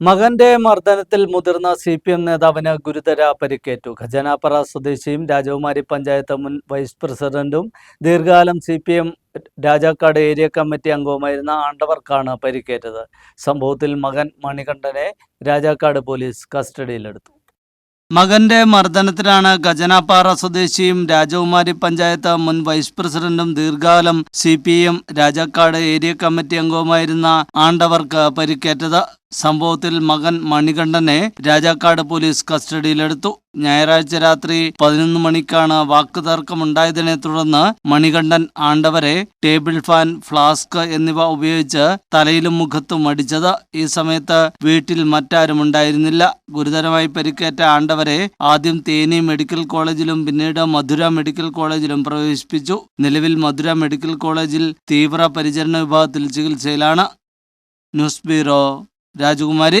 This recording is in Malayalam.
മകന്റെ മർദ്ദനത്തിൽ മുതിർന്ന സി പി എം നേതാവിന് ഗുരുതര പരിക്കേറ്റു. ഖജനാപ്പറ സ്വദേശിയും രാജകുമാരി പഞ്ചായത്ത് മുൻ വൈസ് പ്രസിഡന്റും ദീർഘകാലം C P M Rajakkad area committee അംഗവുമായിരുന്ന ആണ്ടവർക്കാണ് പരിക്കേറ്റത്. സംഭവത്തിൽ മകൻ മണികണ്ഠനെ രാജാക്കാട് പോലീസ് കസ്റ്റഡിയിലെടുത്തു. മകന്റെ മർദ്ദനത്തിലാണ് ഖജനാപ്പാറ സ്വദേശിയും രാജകുമാരി പഞ്ചായത്ത് മുൻ വൈസ് പ്രസിഡന്റും ദീർഘകാലം C P M Rajakkad area committee അംഗവുമായിരുന്ന ആണ്ടവർക്ക് പരിക്കേറ്റത്. സംഭവത്തിൽ മകൻ മണികണ്ഠനെ രാജാക്കാട് പോലീസ് കസ്റ്റഡിയിലെടുത്തു. ഞായറാഴ്ച രാത്രി പതിനൊന്ന് മണിക്കാണ് വാക്കുതർക്കമുണ്ടായതിനെ തുടർന്ന് മണികണ്ഠൻ ആണ്ടവരെ ടേബിൾ ഫാൻ ഫ്ലാസ്ക് എന്നിവ ഉപയോഗിച്ച് തലയിലും മുഖത്തും അടിച്ചത്. ഈ സമയത്ത് വീട്ടിൽ മറ്റാരും ഉണ്ടായിരുന്നില്ല. ഗുരുതരമായി പരിക്കേറ്റ ആണ്ടവരെ ആദ്യം തേനി മെഡിക്കൽ കോളേജിലും പിന്നീട് മധുര മെഡിക്കൽ കോളേജിലും പ്രവേശിപ്പിച്ചു. നിലവിൽ മധുര മെഡിക്കൽ കോളേജിൽ തീവ്ര പരിചരണ വിഭാഗത്തിൽ ചികിത്സയിലാണ്. ന്യൂസ് ബ്യൂറോ രാജകുമാരി